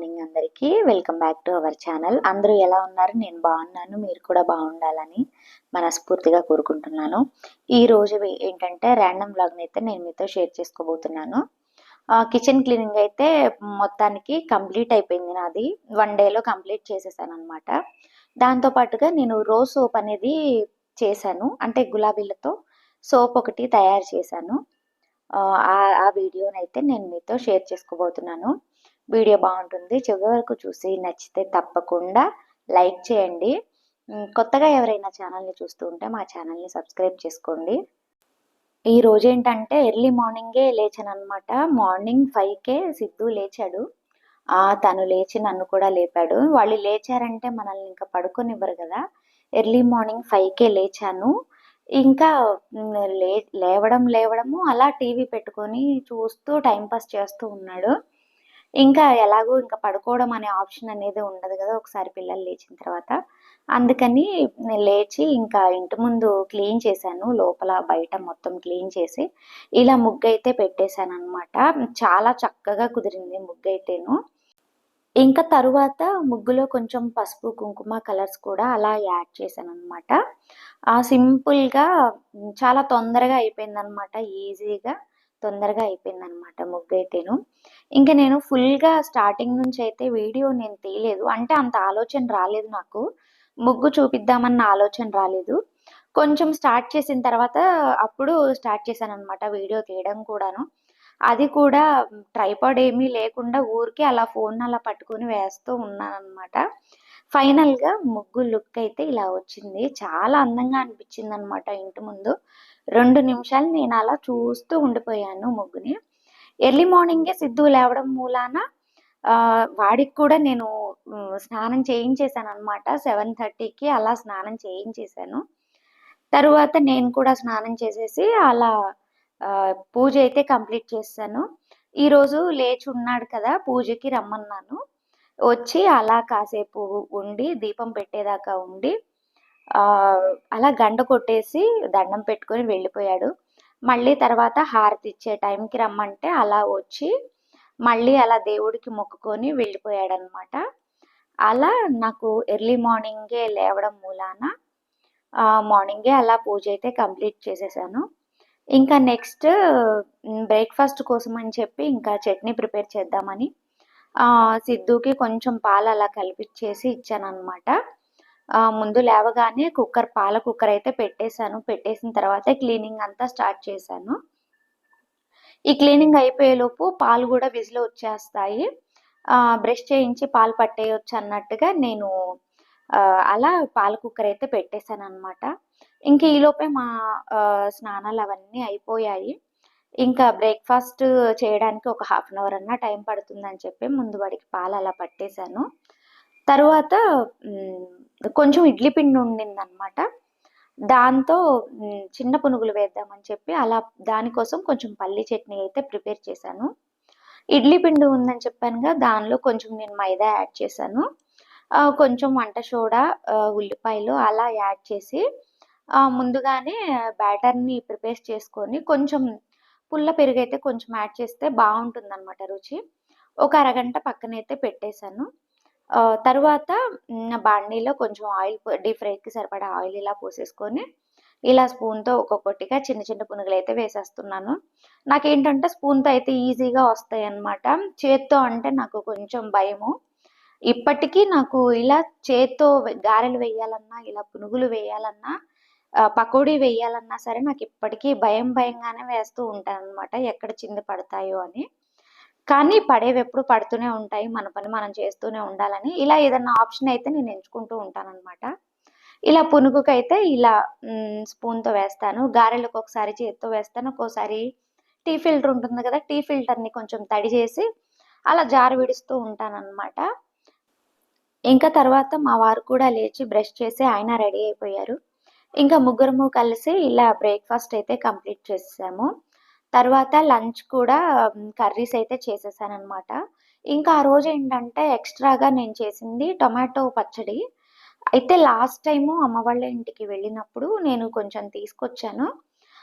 Morning అందరికీ. Welcome back to our channel అందరూ ఎలా ఉన్నారు? నేను బాగున్నాను. మీరు కూడా బాగుండాలని మనస్ఫూర్తిగా కోరుకుంటున్నాను. ఈ రోజు ఏంటంటే ర్యాండమ్ బ్లాగ్ని అయితే నేను మీతో షేర్ చేసుకోబోతున్నాను. కిచెన్ క్లీనింగ్ అయితే మొత్తానికి కంప్లీట్ అయిపోయింది నాది. వన్ డేలో కంప్లీట్ చేసేసాను అనమాట దాంతో పాటుగా నేను రోజ్ సోప్ అనేది చేశాను. అంటే గులాబీలతో సోప్ ఒకటి తయారు చేశాను. ఆ ఆ- ఆ వీడియోని అయితే నేను మీతో షేర్ చేసుకోబోతున్నాను. వీడియో బాగుంటుంది. చివరి వరకు చూసి నచ్చితే తప్పకుండా లైక్ చేయండి. కొత్తగా ఎవరైనా ఛానల్ని చూస్తూ ఉంటే మా ఛానల్ని సబ్స్క్రైబ్ చేసుకోండి. ఈ రోజు ఏంటంటే ఎర్లీ మార్నింగే లేచాను అనమాట మార్నింగ్ ఫైవ్కే సిద్ధు లేచాడు. తను లేచి నన్ను కూడా లేపాడు. వాళ్ళు లేచారంటే మనల్ని ఇంకా పడుకోనివ్వరు కదా. ఎర్లీ మార్నింగ్ ఫైవ్కే లేచాను. ఇంకా లే లేవడం లేవడము అలా టీవీ పెట్టుకొని చూస్తూ టైంపాస్ చేస్తూ ఉన్నాడు. ఇంకా ఎలాగో ఇంకా పడుకోవడం అనే ఆప్షన్ అనేది ఉండదు కదా ఒకసారి పిల్లలు లేచిన తర్వాత. అందుకని నేను లేచి ఇంకా ఇంటి ముందు క్లీన్ చేశాను. లోపల బయట మొత్తం క్లీన్ చేసి ఇలా ముగ్గు అయితే పెట్టేశాను అనమాట చాలా చక్కగా కుదిరింది ముగ్గు అయితేను ఇంకా తరువాత ముగ్గులో కొంచెం పసుపు కుంకుమ కలర్స్ కూడా అలా యాడ్ చేశాను అనమాట ఆ సింపుల్గా చాలా తొందరగా అయిపోయిందనమాట ఈజీగా. తొందరగా అయిపోయింది అనమాట ముగ్గు అయితేను ఇంకా నేను ఫుల్గా స్టార్టింగ్ నుంచి అయితే వీడియో నేను తీయలేదు. అంటే అంత ఆలోచన రాలేదు నాకు. ముగ్గు చూపిద్దామన్న ఆలోచన రాలేదు. కొంచెం స్టార్ట్ చేసిన తర్వాత అప్పుడు స్టార్ట్ చేశాను అనమాట వీడియో తీయడం కూడాను. అది కూడా ట్రైపాడ్ ఏమీ లేకుండా ఊరికే అలా ఫోన్ అలా పట్టుకొని వేస్తూ ఉన్నాను అనమాట ఫైనల్గా ముగ్గు లుక్ అయితే ఇలా వచ్చింది. చాలా అందంగా అనిపించింది అనమాట ఇంటి ముందు. రెండు నిమిషాలు నేను అలా చూస్తూ ఉండిపోయాను ముగ్గుని. ఎర్లీ మార్నింగే సిద్ధు లేవడం మూలాన వాడికి కూడా నేను స్నానం చేయించేశాను అనమాట సెవెన్ థర్టీకి అలా స్నానం చేయించేశాను. తరువాత నేను కూడా స్నానం చేసేసి అలా పూజ అయితే కంప్లీట్ చేశాను. ఈరోజు లేచి ఉన్నాడు కదా పూజకి రమ్మన్నాను. వచ్చి అలా కాసేపు ఉండి దీపం పెట్టేదాకా ఉండి అలా గండ కొట్టేసి దండం పెట్టుకొని వెళ్ళిపోయాడు. మళ్ళీ తర్వాత హారతి ఇచ్చే టైంకి రమ్మంటే అలా వచ్చి మళ్ళీ అలా దేవుడికి మొక్కుకొని వెళ్ళిపోయాడు అనమాట అలా నాకు ఎర్లీ మార్నింగే లేవడం మూలాన మార్నింగే అలా పూజ అయితే కంప్లీట్ చేసేసాను. ఇంకా నెక్స్ట్ బ్రేక్ఫాస్ట్ కోసం అని చెప్పి ఇంకా చట్నీ ప్రిపేర్ చేద్దామని సిద్ధుకి కొంచెం పాలు అలా కలిపిచ్చేసి ఇచ్చాను అనమాట ముందు లేవగానే కుక్కర్ పాల కుక్కర్ అయితే పెట్టేశాను. పెట్టేసిన తర్వాత క్లీనింగ్ అంతా స్టార్ట్ చేశాను. ఈ క్లీనింగ్ అయిపోయేలోపు పాలు కూడా విజిల్ వచ్చేస్తాయి. బ్రష్ చేయించి పాలు పట్టేయొచ్చు అన్నట్టుగా నేను అలా పాల కుక్కర్ అయితే పెట్టేశాను అనమాట ఇంకా ఈలోపే మా స్నానాలు అవన్నీ అయిపోయాయి. ఇంకా బ్రేక్ఫాస్ట్ చేయడానికి ఒక హాఫ్ అన్ అవర్ అన్నా టైం పడుతుందని చెప్పి ముందు వాడికి పాలు అలా పట్టేశాను. తర్వాత కొంచెం ఇడ్లీ పిండి ఉండిందనమాట దాంతో చిన్న పునుగులు వేద్దామని చెప్పి అలా దానికోసం కొంచెం పల్లి చట్నీ అయితే ప్రిపేర్ చేశాను. ఇడ్లీ పిండి ఉందని చెప్పానుగా దానిలో కొంచెం నేను మైదా యాడ్ చేశాను. కొంచెం వంట సోడా ఉల్లిపాయలు అలా యాడ్ చేసి ముందుగానే బ్యాటర్ని ప్రిపేర్ చేసుకొని కొంచెం పుల్ల పెరుగు అయితే కొంచెం యాడ్ చేస్తే బాగుంటుంది అనమాట రుచి. ఒక అరగంట పక్కనైతే పెట్టేశాను. తర్వాత బాండీలో కొంచెం ఆయిల్ డీప్ ఫ్రైకి సరిపడా ఆయిల్ ఇలా పోసేసుకొని ఇలా స్పూన్తో ఒక్కొక్కటిగా చిన్న చిన్న పునుగులు అయితే వేసేస్తున్నాను. నాకేంటంటే స్పూన్తో అయితే ఈజీగా వస్తాయి అన్నమాట చేత్తో అంటే నాకు కొంచెం భయము. ఇప్పటికీ నాకు ఇలా చేత్తో గారెలు వేయాలన్నా ఇలా పునుగులు వేయాలన్నా పకోడీ వేయాలన్నా సరే నాకు ఇప్పటికీ భయం భయంగానే వేస్తూ ఉంటాను అనమాట ఎక్కడ చింది పడతాయో అని. కానీ పడేవి ఎప్పుడు పడుతూనే ఉంటాయి. మన పని మనం చేస్తూనే ఉండాలని. ఇలా ఏదన్నా ఆప్షన్ అయితే నేను ఎంచుకుంటూ ఉంటాననమాట ఇలా పునుగుకైతే ఇలా స్పూన్తో వేస్తాను. గారెలకు ఒకసారి చేత్తో వేస్తాను. ఒక్కోసారి టీ ఫిల్టర్ ఉంటుంది కదా టీ ఫిల్టర్ని కొంచెం తడి చేసి అలా జారు విడుస్తూ ఉంటానన్నమాట. ఇంకా తర్వాత మా వారు కూడా లేచి బ్రష్ చేసి ఆయన రెడీ అయిపోయారు. ఇంకా ముగ్గురము కలిసి ఇలా బ్రేక్ఫాస్ట్ అయితే కంప్లీట్ చేసాము తర్వాత లంచ్ కూడా కర్రీస్ అయితే చేసేసాను అనమాట ఇంకా ఆ రోజు ఏంటంటే ఎక్స్ట్రాగా నేను చేసింది టొమాటో పచ్చడి. అయితే లాస్ట్ టైము అమ్మ వాళ్ళ ఇంటికి వెళ్ళినప్పుడు నేను కొంచెం తీసుకొచ్చాను.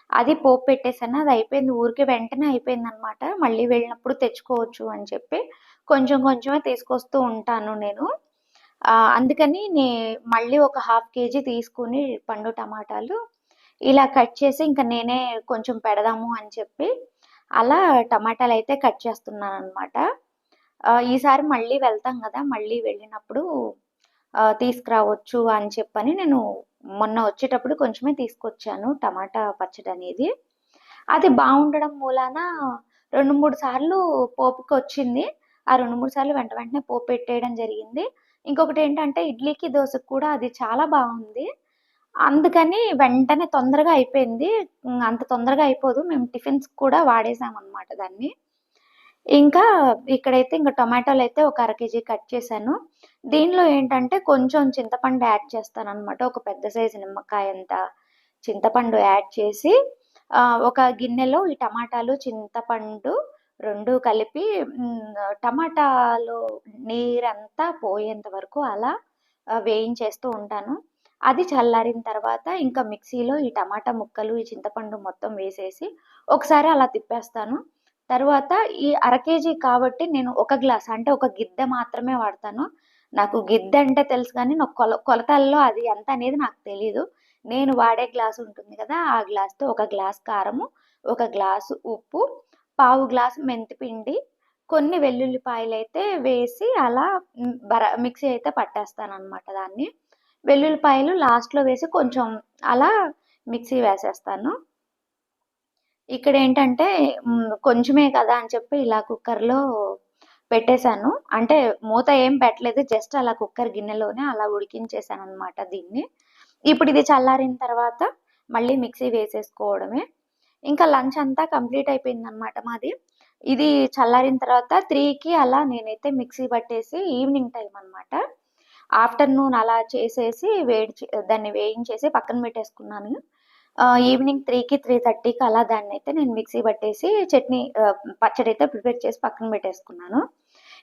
అది పోపు పెట్టేసాను. అది అయిపోయింది. ఊరికే వెంటనే అయిపోయింది అనమాట మళ్ళీ వెళ్ళినప్పుడు తెచ్చుకోవచ్చు అని చెప్పి కొంచెం కొంచెమే తీసుకొస్తూ ఉంటాను నేను. అందుకని నే మళ్ళీ ఒక హాఫ్ కేజీ తీసుకుని పండు టమాటాలు ఇలా కట్ చేసి ఇంకా నేనే కొంచెం పెడదాము అని చెప్పి అలా టమాటాలు అయితే కట్ చేస్తున్నాను అనమాట ఈసారి మళ్ళీ వెళ్తాం కదా మళ్ళీ వెళ్ళినప్పుడు తీసుకురావచ్చు అని చెప్పని నేను మొన్న వచ్చేటప్పుడు కొంచెమే తీసుకొచ్చాను టమాటా పచ్చడి అనేది. అది బాగుండడం మూలాన రెండు మూడు సార్లు పోపుకి వచ్చింది. ఆ రెండు మూడు సార్లు వెంట వెంటనే పోపు పెట్టేయడం జరిగింది. ఇంకొకటి ఏంటంటే ఇడ్లీకి దోశకు కూడా అది చాలా బాగుంది. అందుకని వెంటనే తొందరగా అయిపోయింది. అంత తొందరగా అయిపోదు. మేము టిఫిన్స్ కూడా వాడేసాము అనమాట దాన్ని. ఇంకా ఇక్కడైతే ఇంకా టొమాటోలు అయితే ఒక అర కేజీ కట్ చేశాను. దీనిలో ఏంటంటే కొంచెం చింతపండు యాడ్ చేస్తాను అనమాట ఒక పెద్ద సైజు నిమ్మకాయ అంత చింతపండు యాడ్ చేసి ఒక గిన్నెలో ఈ టమాటాలు చింతపండు రెండు కలిపి టమాటాలో నీరంతా పోయేంత వరకు అలా వేయించేస్తూ ఉంటాను. అది చల్లారిన తర్వాత ఇంకా మిక్సీలో ఈ టమాటా ముక్కలు ఈ చింతపండు మొత్తం వేసేసి ఒకసారి అలా తిప్పేస్తాను. తర్వాత ఈ అర కేజీ కాబట్టి నేను ఒక గ్లాస్ అంటే ఒక గిద్దె మాత్రమే వాడతాను. నాకు గిద్దె అంటే తెలుసు కానీ నాకు కొల కొలతల్లో అది ఎంత అనేది నాకు తెలీదు. నేను వాడే గ్లాస్ ఉంటుంది కదా ఆ గ్లాస్తో ఒక గ్లాస్ కారము ఒక గ్లాసు ఉప్పు పావు గ్లాసు మెంతిపిండి కొన్ని వెల్లుల్లిపాయలు అయితే వేసి అలా బర మిక్సీ అయితే పట్టేస్తాను అనమాట దాన్ని. వెల్లుల్లిపాయలు లాస్ట్లో వేసి కొంచెం అలా మిక్సీ వేసేస్తాను. ఇక్కడ ఏంటంటే కొంచెమే కదా అని చెప్పి ఇలా కుక్కర్లో పెట్టేశాను. అంటే మూత ఏం పెట్టలేదు జస్ట్ అలా కుక్కర్ గిన్నెలోనే అలా ఉడికించేసాను అనమాట దీన్ని. ఇప్పుడు ఇది చల్లారిన తర్వాత మళ్ళీ మిక్సీ వేసేసుకోవడమే. ఇంకా లంచ్ అంతా కంప్లీట్ అయిపోయింది అనమాట మాది. ఇది చల్లారిన తర్వాత త్రీకి అలా నేనైతే మిక్సీ పట్టేసి ఈవినింగ్ టైం అనమాట ఆఫ్టర్నూన్ అలా చేసేసి వేడి దాన్ని వేయించేసి పక్కన పెట్టేసుకున్నాను. ఈవినింగ్ త్రీకి త్రీ థర్టీకి అలా దాన్ని అయితే నేను మిక్సీ పట్టేసి చట్నీ పచ్చడి అయితే ప్రిపేర్ చేసి పక్కన పెట్టేసుకున్నాను.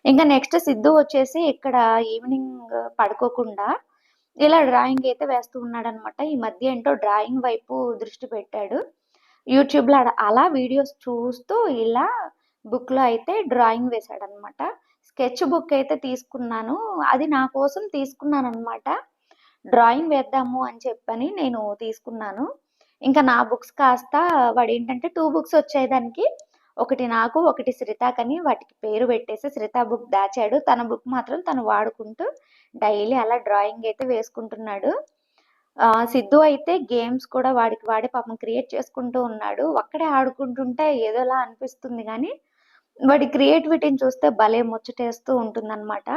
ఇంకా నెక్స్ట్ సిద్ధు వచ్చేసి ఇక్కడ ఈవినింగ్ పడుకోకుండా ఇలా డ్రాయింగ్ అయితే వేస్తూ ఉన్నాడనమాట. ఈ మధ్య ఏంటో డ్రాయింగ్ వైపు దృష్టి పెట్టాడు. యూట్యూబ్లో అడ- అలా వీడియోస్ చూస్తూ ఇలా బుక్లో అయితే డ్రాయింగ్ వేశాడనమాట. అనమాట స్కెచ్ బుక్ అయితే తీసుకున్నాను. అది నా కోసం తీసుకున్నాను అనమాట డ్రాయింగ్ వేద్దాము అని చెప్పని నేను తీసుకున్నాను. ఇంకా నా బుక్స్ కాస్త వాడు ఏంటంటే టూ బుక్స్ వచ్చాయి దానికి. ఒకటి నాకు ఒకటి శ్రితాకని వాటికి పేరు పెట్టేసి శ్రిత బుక్ దాచాడు. తన బుక్ మాత్రం తను వాడుకుంటూ డైలీ అలా డ్రాయింగ్ అయితే వేసుకుంటున్నాడు. సిద్ధు అయితే గేమ్స్ కూడా వాడికి వాడే పాపం క్రియేట్ చేసుకుంటూ ఉన్నాడు. ఒక్కడే ఆడుకుంటుంటే ఏదోలా అనిపిస్తుంది కానీ వాడి క్రియేటివిటీని చూస్తే భలే ముచ్చటేస్తూ ఉంటుందన్నమాట.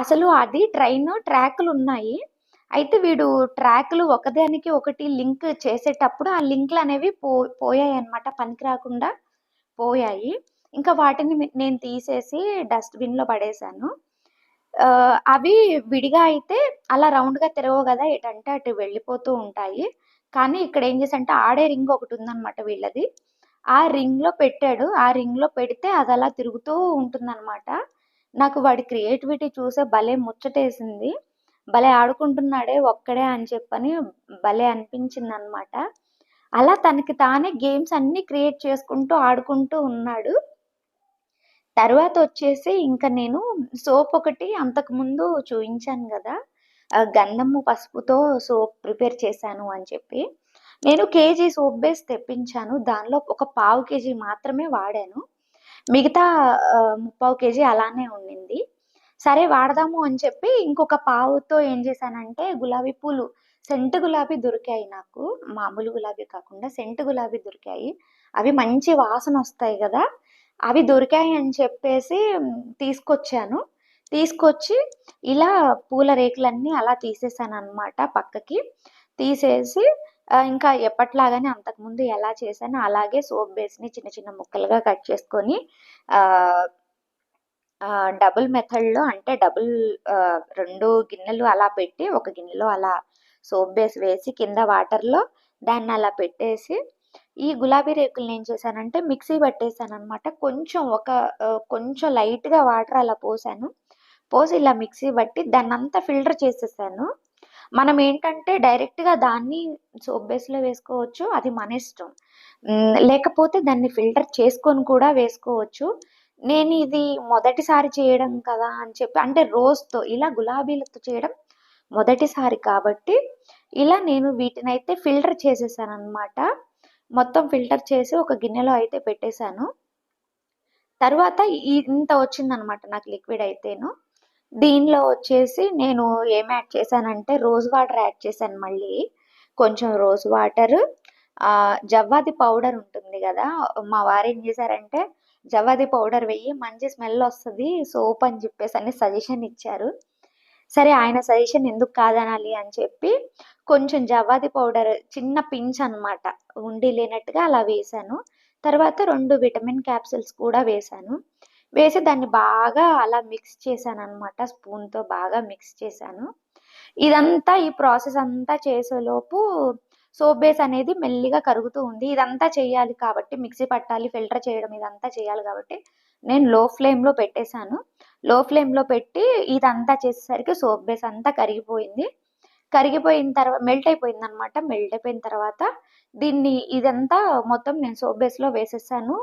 అసలు అది ట్రైన్ ట్రాక్లు ఉన్నాయి. అయితే వీడు ట్రాక్లు ఒకదానికి ఒకటి లింక్ చేసేటప్పుడు ఆ లింక్లు అనేవి పో పోయాయి అనమాట పనికి రాకుండా పోయాయి. ఇంకా వాటిని నేను తీసేసి డస్ట్బిన్లో పడేశాను. అవి విడిగా అయితే అలా రౌండ్గా తిరగవు కదా ఎటంటే అటు వెళ్ళిపోతూ ఉంటాయి. కానీ ఇక్కడ ఏం చేసంటే ఆడే రింగ్ ఒకటి ఉందన్నమాట వీళ్ళది. ఆ రింగ్లో పెట్టాడు. ఆ రింగ్లో పెడితే అది అలా తిరుగుతూ ఉంటుందన్నమాట. నాకు వాడి క్రియేటివిటీ చూసే భలే ముచ్చటేసింది. భలే ఆడుకుంటున్నాడే ఒక్కడే అని చెప్పని భలే అనిపించింది అనమాట అలా తనకి తానే గేమ్స్ అన్నీ క్రియేట్ చేసుకుంటూ ఆడుకుంటూ ఉన్నాడు. తర్వాత వచ్చేసి ఇంకా నేను సోప్ ఒకటి అంతకు ముందు చూపించాను కదా. ఆ గంధము పసుపుతో సోప్ ప్రిపేర్ చేశాను అని చెప్పి. నేను కేజీ సోప్ బేస్ తెప్పించాను. దానిలో ఒక పావు కేజీ మాత్రమే వాడాను. మిగతా ముప్పావు కేజీ అలానే ఉండింది. సరే వాడదాము అని చెప్పి ఇంకొక పావుతో ఏం చేశానంటే గులాబీ పూలు సెంటు గులాబీ దొరికాయి నాకు. మామూలు గులాబీ కాకుండా సెంటు గులాబీ దొరికాయి. అవి మంచి వాసన వస్తాయి కదా. అవి దొరికాయి అని చెప్పేసి తీసుకొచ్చాను. తీసుకొచ్చి ఇలా పూల రేకులన్నీ అలా తీసేసాను అనమాట పక్కకి. తీసేసి ఇంకా ఎప్పట్లాగానే అంతకుముందు ఎలా చేశానో అలాగే సోప్ బేస్ని చిన్న చిన్న ముక్కలుగా కట్ చేసుకొని డబుల్ మెథడ్‌లో అంటే డబుల్ రెండు గిన్నెలు అలా పెట్టి, ఒక గిన్నెలో అలా సోప్ బేస్ వేసి కింద వాటర్‌లో దాన్ని అలా పెట్టేసి, ఈ గులాబీ రేకులు ఏం చేశానంటే మిక్సీ పట్టేసాననమాట. కొంచెం ఒక కొంచెం లైట్‌గా వాటర్ అలా పోసాను. పోసి ఇలా మిక్సీ పట్టి దాన్నంతా ఫిల్టర్ చేసేసాను. మనం ఏంటంటే డైరెక్ట్‌గా దాన్ని సోప్ బేస్‌లో వేసుకోవచ్చు. అది మన ఇష్టం. లేకపోతే దాన్ని ఫిల్టర్ చేసుకొని కూడా వేసుకోవచ్చు. నేను ఇది మొదటిసారి చేయడం కదా అని చెప్పి అంటే రోజ్‌తో ఇలా గులాబీలతో చేయడం మొదటిసారి కాబట్టి, ఇలా నేను వీటినైతే ఫిల్టర్ చేసేసాను అనమాట మొత్తం ఫిల్టర్ చేసి ఒక గిన్నెలో అయితే పెట్టేసాను. తర్వాత ఇంత వచ్చిందనమాట నాకు లిక్విడ్ అయితేను. దీనిలో వచ్చేసి నేను ఏం యాడ్ చేశానంటే రోజ్ వాటర్ యాడ్ చేశాను మళ్ళీ. కొంచెం రోజ్ వాటర్ జవ్వాది పౌడర్ ఉంటుంది కదా మా వారు ఏం చేశారంటే, జవ్వాది పౌడర్ వెయ్యి మంచి స్మెల్ వస్తుంది సోప్ అని చెప్పేసని సజెషన్ ఇచ్చారు. సరే ఆయన సజెషన్ ఎందుకు కాదనాలి అని చెప్పి, కొంచెం జవ్వాది పౌడర్ చిన్న పించ్ అనమాట. ఉండి లేనట్టుగా అలా వేశాను. తర్వాత రెండు విటమిన్ క్యాప్సిల్స్ కూడా వేశాను. వేసి దాన్ని బాగా అలా మిక్స్ చేశాను అనమాట స్పూన్‌తో బాగా మిక్స్ చేశాను. ఇదంతా ఈ ప్రాసెస్ అంతా చేసేలోపు సోప్ బేస్ అనేది మెల్లిగా కరుగుతూ ఉంది. ఇదంతా చేయాలి కాబట్టి మిక్సీ పట్టాలి, ఫిల్టర్ చేయడం ఇదంతా చేయాలి కాబట్టి, నేను లో ఫ్లేమ్‌లో పెట్టేసాను. లో ఫ్లేమ్‌లో పెట్టి ఇదంతా చేసేసరికి సోప్ బేస్ అంతా కరిగిపోయింది. కరిగిపోయిన తర్వాత మెల్ట్ అయిపోయింది అనమాట మెల్ట్ అయిపోయిన తర్వాత దీన్ని ఇదంతా మొత్తం నేను సోప్ బేస్‌లో వేసేసాను.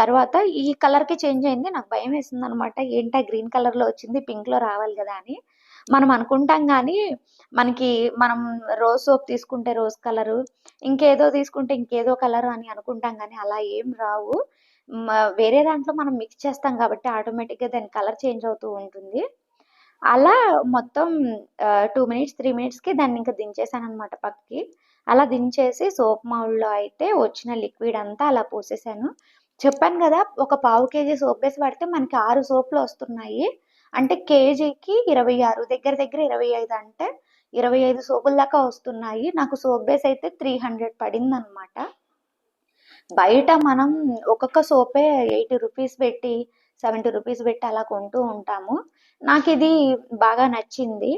తర్వాత ఈ కలర్‌కి చేంజ్ అయింది. నాకు భయం వేస్తుంది అనమాట ఏంటా గ్రీన్ కలర్‌లో వచ్చింది పింక్‌లో రావాలి కదా అని. మనం అనుకుంటాం కానీ మనకి మనం రోజ్ సోప్ తీసుకుంటే రోజ్ కలరు, ఇంకేదో తీసుకుంటే ఇంకేదో కలరు అని అనుకుంటాం కానీ అలా ఏం రావు. వేరే దాంట్లో మనం మిక్స్ చేస్తాం కాబట్టి ఆటోమేటిక్‌గా దాని కలర్ చేంజ్ అవుతూ ఉంటుంది. అలా మొత్తం టూ మినిట్స్, త్రీ మినిట్స్‌కి దాన్ని ఇంకా దించేసాను అనమాట పక్కకి. అలా దించేసి సోప్ మౌల్లో అయితే వచ్చిన లిక్విడ్ అంతా అలా పోసేసాను. చెప్పాను కదా ఒక పావు కేజీ సోప్ వేసి పడితే మనకి ఆరు సోపులు వస్తున్నాయి. అంటే కేజీకి 26 దగ్గర దగ్గర 25 అంటే 25 సోపుల దాకా వస్తున్నాయి. నాకు సోప్ బేస్ అయితే 300 పడిందనమాట. బయట మనం ఒక్కొక్క సోపే 80 రూపీస్ పెట్టి, 70 రూపీస్ పెట్టి అలా కొంటూ ఉంటాము. నాకు ఇది బాగా నచ్చింది.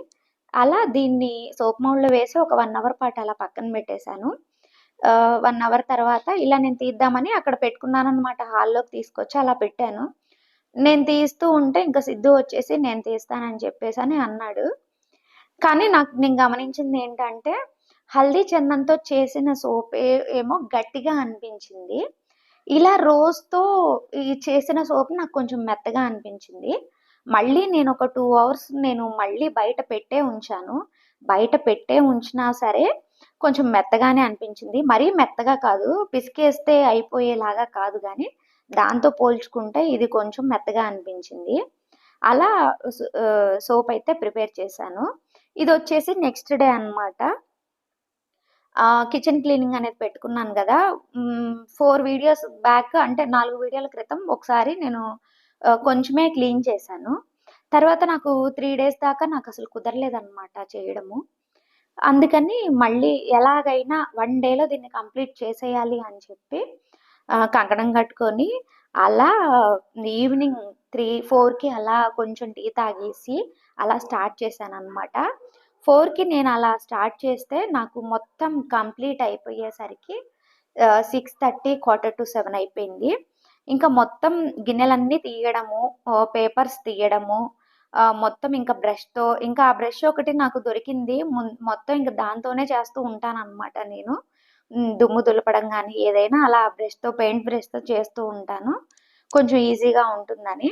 అలా దీన్ని సోప్ మౌల్డ్‌లో వేసి ఒక వన్ అవర్ పాటు అలా పక్కన పెట్టేశాను వన్ అవర్ తర్వాత ఇలా నేను తీద్దామని అక్కడ పెట్టుకున్నాననమాట. హాల్‌లోకి తీసుకొచ్చి అలా పెట్టాను. నేను తీస్తూ ఉంటే ఇంక సిద్ధు వచ్చేసి నేను తీస్తానని అని అన్నాడు. కానీ నాకు నేను గమనించింది ఏంటంటే, హల్దీ చందంతో చేసిన సోప్ ఏమో గట్టిగా అనిపించింది. ఇలా రోజుతో ఈ చేసిన సోప్ నాకు కొంచెం మెత్తగా అనిపించింది. మళ్ళీ నేను ఒక టూ అవర్స్ నేను మళ్ళీ బయట పెట్టే ఉంచాను. బయట పెట్టే ఉంచినా సరే కొంచెం మెత్తగానే అనిపించింది. మరీ మెత్తగా కాదు. పిసికేస్తే అయిపోయేలాగా కాదు కానీ దాంతో పోల్చుకుంటే ఇది కొంచెం మెత్తగా అనిపించింది. అలా సోప్ అయితే ప్రిపేర్ చేశాను. ఇది వచ్చేసి నెక్స్ట్ డే అనమాట. కిచెన్ క్లీనింగ్ అనేది పెట్టుకున్నాను కదా ఫోర్ వీడియోస్ బ్యాక్ అంటే నాలుగు వీడియోల క్రితం ఒకసారి నేను కొంచెమే క్లీన్ చేశాను. తర్వాత నాకు త్రీ డేస్ దాకా నాకు అసలు కుదరలేదన్నమాట చేయడము. అందుకని మళ్ళీ ఎలాగైనా వన్ డేలో దీన్ని కంప్లీట్ చేసేయాలి అని చెప్పి కంకణం కట్టుకొని అలా ఈవినింగ్ 3, 4కి అలా కొంచెం టీ తాగేసి అలా స్టార్ట్ చేశాను అనమాట ఫోర్కి నేను అలా స్టార్ట్ చేస్తే నాకు మొత్తం కంప్లీట్ అయిపోయేసరికి six thirty quarter to seven అయిపోయింది. ఇంకా మొత్తం గిన్నెలన్నీ తీయడము, పేపర్స్ తీయడము, మొత్తం ఇంకా బ్రష్‌తో ఇంకా ఆ బ్రష్ ఒకటి నాకు దొరికింది. మొత్తం ఇంకా దాంతోనే చేస్తూ ఉంటాననమాట నేను. దుమ్ము దులపడం కానీ ఏదైనా అలా బ్రష్‌తో పెయింట్ బ్రష్‌తో చేస్తూ ఉంటాను. కొంచెం ఈజీగా ఉంటుందని.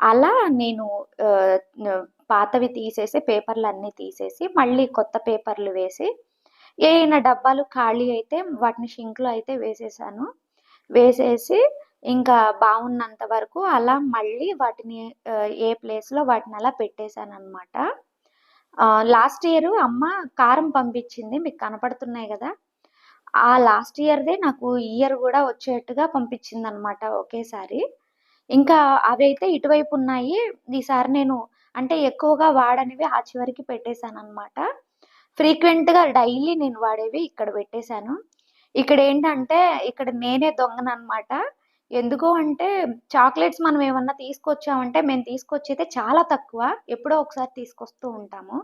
అలా నేను పాతవి తీసేసి పేపర్లు అన్నీ తీసేసి, మళ్ళీ కొత్త పేపర్‌లు వేసి, ఏయైనా డబ్బాలు ఖాళీ అయితే వాటిని షింక్‌లో అయితే వేసేసాను. వేసేసి ఇంకా బాగున్నంత వరకు అలా మళ్ళీ వాటిని ఏ ప్లేస్‌లో వాటిని అలా పెట్టేసాననమాట. ఆహ్, లాస్ట్ ఇయర్ అమ్మ కారం పంపించింది. మీకు కనపడుతున్నాయి కదా ఆ లాస్ట్ ఇయర్‌దే నాకు ఇయర్ కూడా వచ్చేట్టుగా పంపించింది అనమాట ఒకేసారి. ఇంకా అవైతే ఇటువైపు ఉన్నాయి. ఈసారి నేను అంటే ఎక్కువగా వాడనివి ఆ చివరికి పెట్టేసాననమాట. ఫ్రీక్వెంట్‌గా డైలీ నేను వాడేవి ఇక్కడ పెట్టేశాను ఇక్కడ ఏంటంటే ఇక్కడ నేనే దొంగననమాట. ఎందుకు అంటే చాక్లెట్స్ మనం ఏమన్నా తీసుకొచ్చామంటే మేము తీసుకొచ్చేది చాలా తక్కువ. ఎప్పుడో ఒకసారి తీసుకొస్తూ ఉంటాము.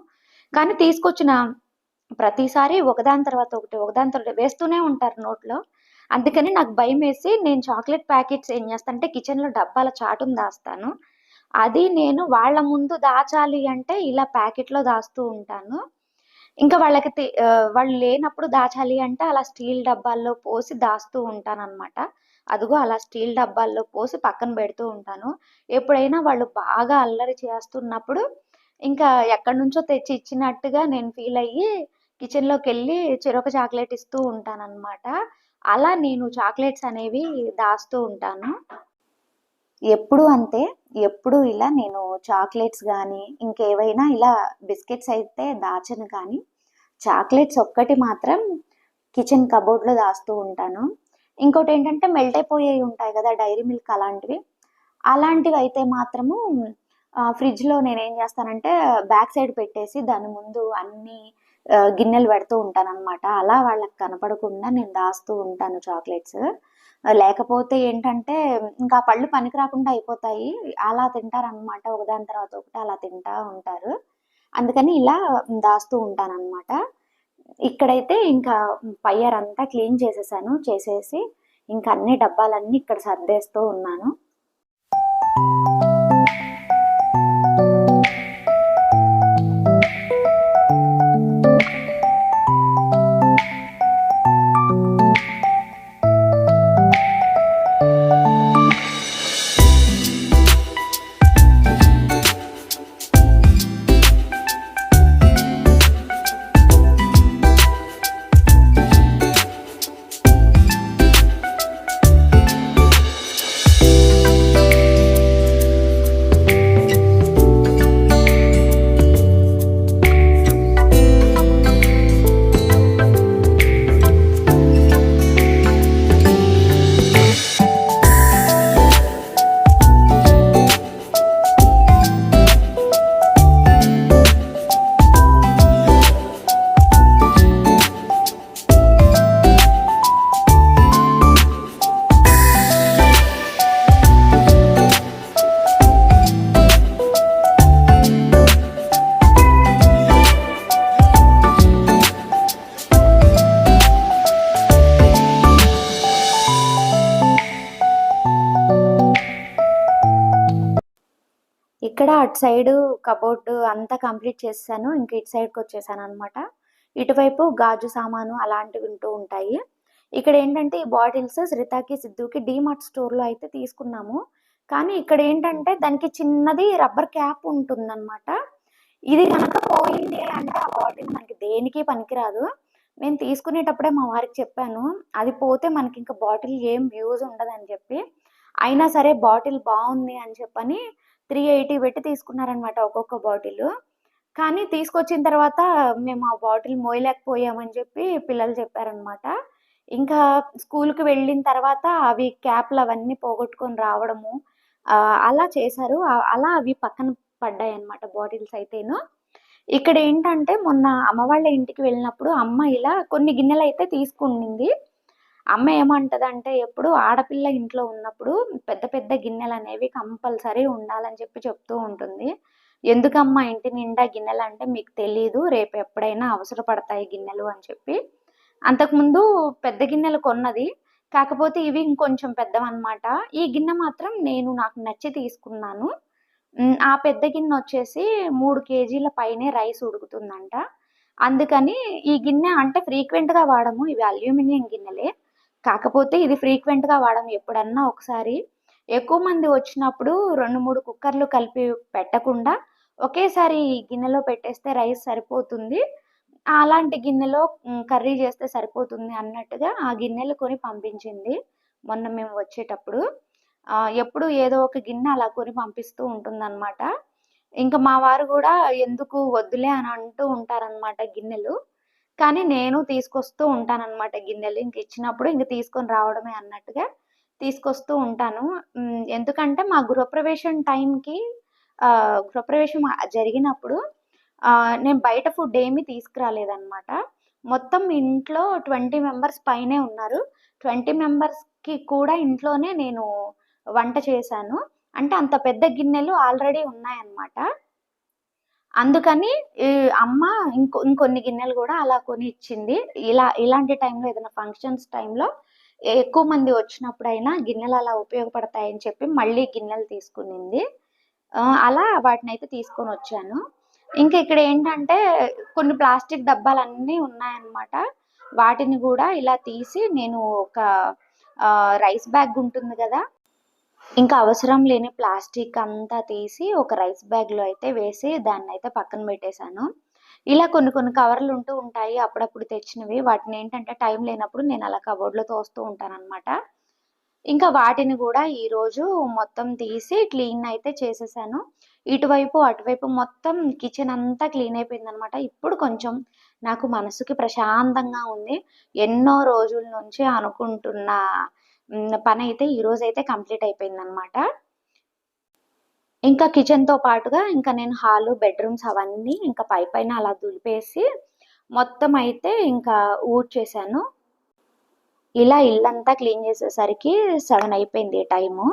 కానీ తీసుకొచ్చిన ప్రతిసారి ఒకదాని తర్వాత ఒకటి, ఒకదాని తర్వాత వేస్తూనే ఉంటారు నోట్లో. అందుకని నాకు భయం వేసి నేను చాక్లెట్ ప్యాకెట్స్ ఏం చేస్తాను అంటే కిచెన్‌లో డబ్బాల చాటును దాస్తాను. అది నేను వాళ్ళ ముందు దాచాలి అంటే ఇలా ప్యాకెట్‌లో దాస్తూ ఉంటాను. ఇంకా వాళ్ళకి వాళ్ళు లేనప్పుడు దాచాలి అంటే అలా స్టీల్ డబ్బాల్లో పోసి దాస్తూ ఉంటాననమాట. అదిగో అలా స్టీల్ డబ్బాల్లో పోసి పక్కన పెడుతూ ఉంటాను. ఎప్పుడైనా వాళ్ళు బాగా అల్లరి చేస్తున్నప్పుడు ఇంకా ఎక్కడి నుంచో తెచ్చి ఇచ్చినట్టుగా నేను ఫీల్ అయ్యి కిచెన్లోకి వెళ్ళి చెరొక చాక్లెట్ ఇస్తూ ఉంటాను అనమాట అలా నేను చాక్లెట్స్ అనేవి దాస్తూ ఉంటాను. ఎప్పుడు అంతే. ఎప్పుడు ఇలా నేను చాక్లెట్స్ కానీ ఇంకేవైనా ఇలా బిస్కెట్స్ అయితే దాచను కానీ, చాక్లెట్స్ ఒక్కటి మాత్రం కిచెన్ కబోర్డ్‌లో దాస్తూ ఉంటాను. ఇంకోటేంటంటే మెల్ట్ అయిపోయేవి ఉంటాయి కదా డైరీ మిల్క్ అలాంటివి. అలాంటివి అయితే మాత్రము ఫ్రిడ్జ్లో ఫ్రిడ్జ్‌లో నేనేం చేస్తానంటే బ్యాక్ సైడ్ పెట్టేసి దాని ముందు అన్నీ గిన్నెలు పెడుతూ ఉంటానన్నమాట అలా వాళ్ళకి కనపడకుండా నేను దాస్తూ ఉంటాను చాక్లెట్స్. లేకపోతే ఏంటంటే ఇంకా పళ్ళు పనికి రాకుండా అయిపోతాయి. అలా తింటారనమాట. ఒకదాని తర్వాత ఒకటి అలా తింటా ఉంటారు. అందుకని ఇలా దాస్తూ ఉంటానన్నమాట ఇక్కడైతే ఇంకా పయ్యారంతా క్లీన్ చేసేసాను. చేసేసి ఇంకా అన్ని డబ్బాలన్నీ ఇక్కడ సర్దేస్తూ ఉన్నాను. అటు సైడు కబోర్డ్ అంతా కంప్లీట్ చేశాను ఇంక ఇటు సైడ్కి వచ్చేసాను అనమాట ఇటువైపు గాజు సామాను అలాంటివి ఉంటూ ఉంటాయి. ఇక్కడ ఏంటంటే ఈ బాటిల్స్ శ్రితాకి సిద్ధుకి డీమార్ట్ స్టోర్‌లో అయితే తీసుకున్నాము. కానీ ఇక్కడ ఏంటంటే దానికి చిన్నది రబ్బర్ క్యాప్ ఉంటుందనమాట. ఇది కనుక పోయింది అంటే ఆ బాటిల్ మనకి దేనికి పనికిరాదు. నేను తీసుకునేటప్పుడే మా వారికి చెప్పాను. అది పోతే మనకి ఇంకా బాటిల్ ఏం యూజ్ ఉండదని చెప్పి. అయినా సరే బాటిల్ బాగుంది అని చెప్పని 380 పెట్టి తీసుకున్నారనమాట ఒక్కొక్క బాటిల్ కానీ తీసుకొచ్చిన తర్వాత మేము ఆ బాటిల్ మోయలేకపోయామని చెప్పి పిల్లలు చెప్పారనమాట. ఇంకా స్కూల్కి వెళ్ళిన తర్వాత అవి క్యాప్‌లు అవన్నీ పోగొట్టుకొని రావడము అలా చేశారు. అలా అవి పక్కన పడ్డాయన్నమాట బాటిల్స్ అయితేను. ఇక్కడ ఏంటంటే మొన్న అమ్మ వాళ్ళ ఇంటికి వెళ్ళినప్పుడు అమ్మ ఇలా కొన్ని గిన్నెలు అయితే తీసుకుండింది. అమ్మ ఏమంటదంటే ఎప్పుడు ఆడపిల్ల ఇంట్లో ఉన్నప్పుడు పెద్ద పెద్ద గిన్నెలు అనేవి కంపల్సరీ ఉండాలని చెప్పి చెప్తూ ఉంటుంది. ఎందుకమ్మా ఇంటి నిండా గిన్నెలు అంటే మీకు తెలీదు. రేపు ఎప్పుడైనా అవసరపడతాయి గిన్నెలు అని చెప్పి. అంతకుముందు పెద్ద గిన్నెలు కొన్నది. కాకపోతే ఇవి ఇంకొంచెం పెద్దవన్నమాట. ఈ గిన్నె మాత్రం నేను నాకు నచ్చి తీసుకున్నాను. ఆ పెద్ద గిన్నె వచ్చేసి మూడు కేజీల పైనే రైస్ ఉడుకుతుందంట. అందుకని ఈ గిన్నె అంటే ఫ్రీక్వెంట్‌గా వాడము. ఇవి అల్యూమినియం గిన్నెలే. కాకపోతే ఇది ఫ్రీక్వెంట్‌గా వాడం ఎప్పుడన్నా ఒకసారి ఎక్కువ మంది వచ్చినప్పుడు 2, 3 కుక్కర్‌లు కలిపి పెట్టకుండా ఒకేసారి గిన్నెలో పెట్టేస్తే రైస్ సరిపోతుంది. అలాంటి గిన్నెలో కర్రీ చేస్తే సరిపోతుంది అన్నట్టుగా ఆ గిన్నెలు కొని పంపించింది. మొన్న మేము వచ్చేటప్పుడు. ఎప్పుడు ఏదో ఒక గిన్నె అలా కొని పంపిస్తూ ఉంటుందన్నమాట ఇంకా మా వారు కూడా ఎందుకు వద్దులే అని అంటూ ఉంటారనమాట గిన్నెలు. కానీ నేను తీసుకొస్తూ ఉంటానన్నమాట గిన్నెలు. ఇంక ఇచ్చినప్పుడు ఇంక తీసుకొని రావడమే అన్నట్టుగా తీసుకొస్తూ ఉంటాను. ఎందుకంటే మా గృహప్రవేశం టైంకి గృహప్రవేశం జరిగినప్పుడు నేను బయట ఫుడ్ ఏమీ తీసుకురాలేదనమాట. మొత్తం ఇంట్లో 20 మెంబర్స్ పైనే ఉన్నారు. ట్వంటీ మెంబర్స్కి కూడా ఇంట్లోనే నేను వంట చేశాను. అంటే అంత పెద్ద గిన్నెలు ఆల్రెడీ ఉన్నాయన్నమాట. అందుకని అమ్మ ఇంకో ఇంకొన్ని గిన్నెలు కూడా అలా కొని ఇచ్చింది. ఇలా ఇలాంటి టైంలో ఏదైనా ఫంక్షన్స్ టైంలో ఎక్కువ మంది వచ్చినప్పుడైనా గిన్నెలు అలా ఉపయోగపడతాయని చెప్పి మళ్ళీ గిన్నెలు తీసుకునింది. అలా వాటిని అయితే తీసుకొని వచ్చాను ఇంకా ఇక్కడ ఏంటంటే కొన్ని ప్లాస్టిక్ డబ్బాలన్నీ ఉన్నాయన్నమాట. వాటిని కూడా ఇలా తీసి నేను ఒక రైస్ బ్యాగ్ ఉంటుంది కదా ఇంకా అవసరం లేని ప్లాస్టిక్ అంతా తీసి ఒక రైస్ బ్యాగ్‌లో అయితే వేసి దాన్నయితే పక్కన పెట్టేశాను. ఇలా కొన్ని కొన్ని కవర్లు ఉంటూ ఉంటాయి. అప్పుడప్పుడు తెచ్చినవి. వాటిని ఏంటంటే టైం లేనప్పుడు నేను అలా కబోర్డ్‌లో తోస్తూ ఉంటానన్నమాట. ఇంకా వాటిని కూడా ఈరోజు మొత్తం తీసి క్లీన్ అయితే చేసేసాను. ఇటువైపు, అటువైపు మొత్తం కిచెన్ అంతా క్లీన్ అయిపోయిందన్నమాట. ఇప్పుడు కొంచెం నాకు మనసుకి ప్రశాంతంగా ఉంది. ఎన్నో రోజుల నుంచి అనుకుంటున్న పని అయితే ఈరోజు ఈరోజైతే కంప్లీట్ అయిపోయిందన్నమాట. ఇంకా కిచెన్‌తో పాటుగా ఇంకా నేను హాలు, బెడ్‌రూమ్స్ అవన్నీ ఇంకా పైపైన అలా దులిపేసి మొత్తం అయితే ఇంకా ఊడ్చేసాను ఇలా ఇల్లంతా క్లీన్ చేసేసరికి సెవెన్ అయిపోయింది టైము.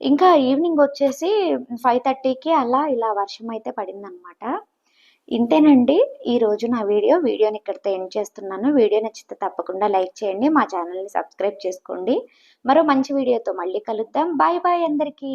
ఇంకా ఈవినింగ్ వచ్చేసి 5:30కి అలా ఇలా వర్షం అయితే పడిందనమాట ఇంతేనండి ఈరోజు నా వీడియో. వీడియోని ఇక్కడితో ఎండ్ చేస్తున్నాను. వీడియో నచ్చితే తప్పకుండా లైక్ చేయండి. మా ఛానల్‌ని సబ్స్క్రైబ్ చేసుకోండి. మరో మంచి వీడియోతో మళ్ళీ కలుద్దాం. బాయ్ బాయ్ అందరికీ.